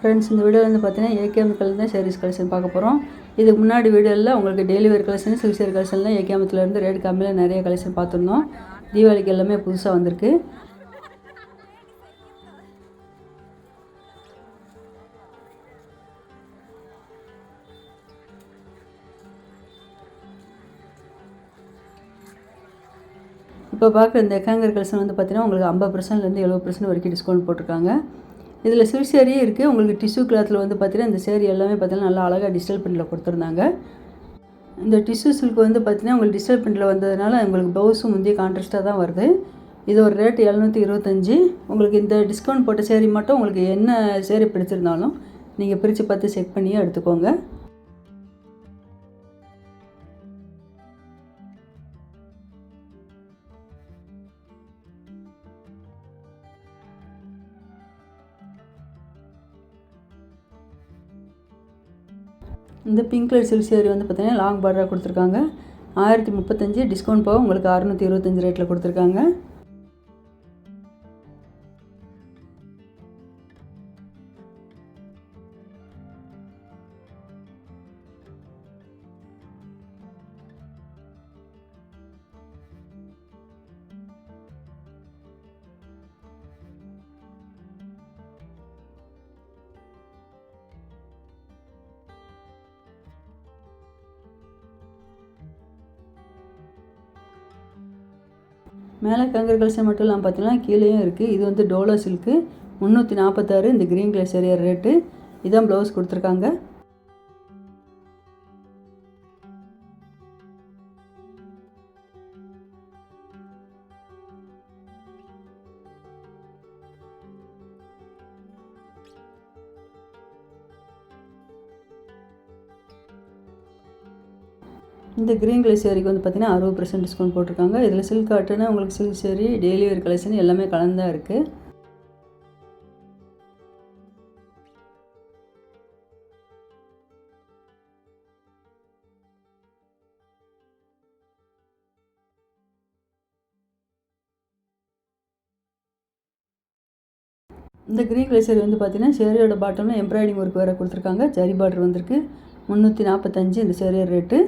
Friends இந்த வீடியோவில் வந்து பார்த்தீங்கன்னா AKM colour service sarees collection பார்க்க போகிறோம் இதுக்கு முன்னாடி வீடியோவில் உங்களுக்கு daily wear collection silk saree கலெக்ஷன்லாம் ஏகேஎம்லேருந்து ரேட் கம்மியில் நிறைய கலெக்ஷன் பார்த்துருந்தோம். தீபாவளிக்கு எல்லாமே புதுசாக வந்திருக்கு. இப்போ பார்க்குற இந்த எக்காங்கர் கலெக்ஷன் வந்து பார்த்தீங்கன்னா உங்களுக்கு ஐம்பது பர்சன்ட்லேருந்து எழுபது பர்சன்ட் வரைக்கும் டிஸ்கவுண்ட் போட்டிருக்காங்க. இதில் சிறு சேரீயே இருக்குது. உங்களுக்கு டிஷ்யூ கிளாத்தில் வந்து பார்த்தீங்கன்னா இந்த சேரி எல்லாமே பார்த்தீங்கன்னா நல்லா அழகாக டிஜிட்டல் பிரிண்டில் கொடுத்துருந்தாங்க. இந்த டிஷ்யூ சில்க் வந்து பார்த்தீங்கன்னா உங்களுக்கு டிஜிட்டல் பிரிண்டில் வந்ததுனால உங்களுக்கு ப்ளவுஸும் முந்தைய கான்ட்ராஸ்ட்டாக தான் வருது. இது ஒரு ரேட் எழுநூற்றி இருபத்தஞ்சி. உங்களுக்கு இந்த டிஸ்கவுண்ட் போட்ட சேரீ மட்டும் உங்களுக்கு என்ன சேரீ பிடிச்சிருந்தாலும் நீங்கள் பிரித்து பார்த்து செக் பண்ணியே எடுத்துக்கோங்க. இந்த பிங்க் கலர் சில்க் சேரீ வந்து பார்த்தீங்கன்னா லாங் பார்டராக கொடுத்துருக்காங்க. ஆயிரத்தி முப்பத்தஞ்சு டிஸ்கவுண்ட் போக உங்களுக்கு அறநூற்றி இருபத்தஞ்சி ரேட்டில் கொடுத்துருக்காங்க. மேலே கங்கர் மட்டும் இல்லாமல் பார்த்தீங்கன்னா கீழேயும் இருக்குது இது வந்து டோலோ சில்க்கு முந்நூற்றி நாற்பத்தாறு இந்த க்ரீன் கலர் சரியார் ரேட்டு இதான் ப்ளவுஸ் கொடுத்துருக்காங்க. இந்த க்ரீன் கலர் சேரீக்கு வந்து பார்த்தீங்கன்னா அறுபது பர்சன்ட் டிஸ்கவுண்ட் போட்டிருக்காங்க. இதில் சில்க் காட்டுன்னு உங்களுக்கு சில்க் சேரீ டெய்லி ஒரு கலெக்ஷன் எல்லாமே கலந்தான் இருக்குது இந்த க்ரீன் கலர் சேரீ வந்து பார்த்தீங்கன்னா சேரீயோட பாட்டமில் எம்ப்ராய்டிங் ஒர்க் வேறு கொடுத்துருக்காங்க. ஜரி பார்டர் வந்திருக்கு. முந்நூற்றி நாற்பத்தஞ்சு இந்த சேரீயோட ரேட்டு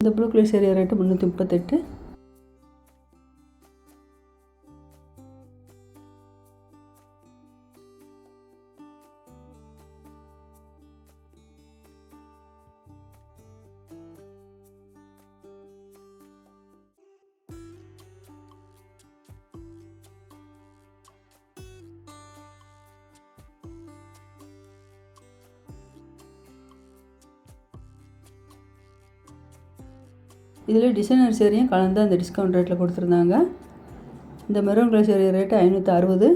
இந்த ப்ளூ கலர் சேரீ ரேட்டு முந்நூற்றி முப்பத்தெட்டு. இதில் டிசைனர் சேரீயும் கலந்து அந்த டிஸ்கவுண்ட் ரேட்டில் கொடுத்துருந்தாங்க. இந்த மெரூன் கலர் சேரீ ரேட்டு ஐநூற்றி அறுபது.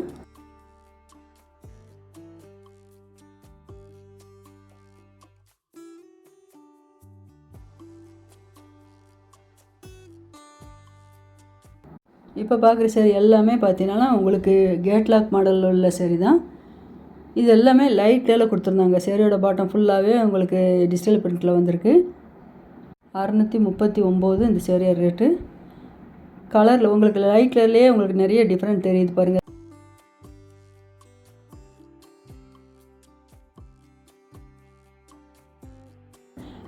இப்போ பார்க்குற சேரீ எல்லாமே பார்த்தீங்கன்னா உங்களுக்கு கேட்லாக் மாடலில் உள்ள சேரீ தான். இது எல்லாமே லைட்டில் கொடுத்துருந்தாங்க. சேரீயோட பாட்டம் ஃபுல்லாகவே உங்களுக்கு டிஜிட்டல் பிரிண்டில் வந்திருக்கு. அறநூற்றி முப்பத்தி ஒம்பது இந்த சேரீயர் ரேட்டு கலரில் உங்களுக்கு லைட் கலர்லேயே உங்களுக்கு நிறைய டிஃப்ரெண்ட் தெரியுது பாருங்கள்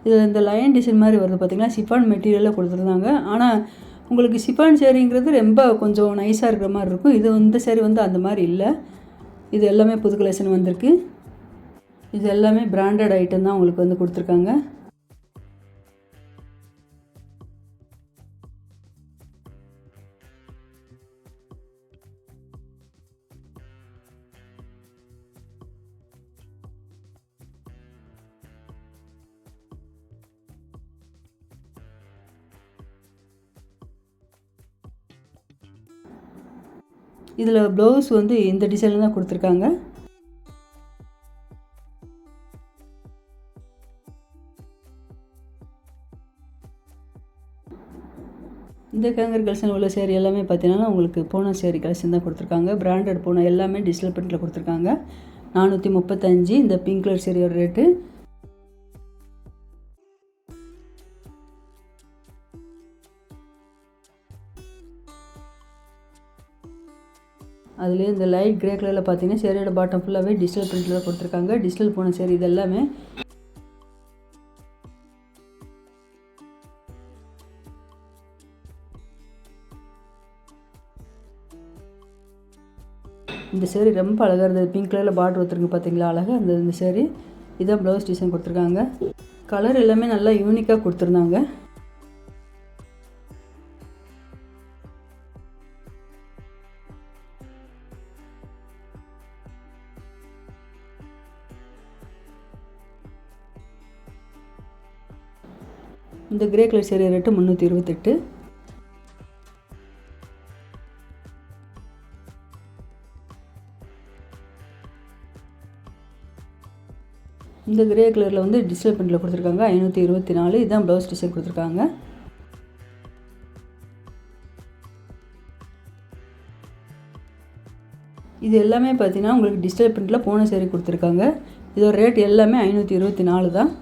இதில் இந்த லயன் டிசைன் மாதிரி வருது பார்த்திங்கன்னா சிஃபான் மெட்டீரியலில் கொடுத்துருந்தாங்க. ஆனால் உங்களுக்கு சிஃபான் சேரீங்கிறது ரொம்ப கொஞ்சம் நைஸாக இருக்கிற மாதிரி இருக்கும். இது இந்த சேரீ வந்து அந்த மாதிரி இல்லை. இது எல்லாமே புது கலெக்ஷன் வந்திருக்கு. இது எல்லாமே பிராண்டட் ஐட்டம் தான் உங்களுக்கு வந்து கொடுத்துருக்காங்க. இதில் ப்ளவுஸ் வந்து இந்த டிசைனில் தான் கொடுத்துருக்காங்க. இந்த கேங்கர் கலெக்ஷன் உள்ள சேரீ எல்லாமே பார்த்தீங்கன்னா உங்களுக்கு போன சேரீ கலெக்ஷன் தான் கொடுத்துருக்காங்க. பிராண்டட் போன எல்லாமே டிஜிட்டல் பிரிண்டில் கொடுத்துருக்காங்க. நானூற்றி முப்பத்தஞ்சு இந்த பிங்க் கலர் சேரீயோட ரேட்டு அதுலேயே இந்த லைட் கிரே கலரில் பார்த்தீங்கன்னா சேரியோட பாட்டம் ஃபுல்லாகவே டிஜிட்டல் பிரிண்டில் கொடுத்துருக்காங்க. டிஜிட்டல் போன சேரி இது எல்லாமே. இந்த சேரீ ரொம்ப அழகாக இருந்தது. பிங்க் கலரில் பார்டர் ஒருத்தருக்கு பார்த்தீங்களா அழகாக இருந்தது இந்த சேரீ இதான் ப்ளவுஸ் டிசைன் கொடுத்துருக்காங்க. கலர் எல்லாமே நல்லா யூனிக்காக கொடுத்துருந்தாங்க. இந்த கிரே கலர் சேரீ ரேட்டு முந்நூற்றி இருபத்தெட்டு. இந்த கிரே கலரில் வந்து டிஜிட்டல் பிரிண்டில் கொடுத்துருக்காங்க ஐநூற்றி இருபத்தி நாலு. இதுதான் ப்ளவுஸ் டிசைன் கொடுத்துருக்காங்க. இது எல்லாமே பார்த்தீங்கன்னா உங்களுக்கு டிஜிட்டல் பிரிண்டில் போன சேரீ கொடுத்துருக்காங்க. இதோட ரேட் எல்லாமே ஐநூற்றி இருபத்தி நாலு தான்.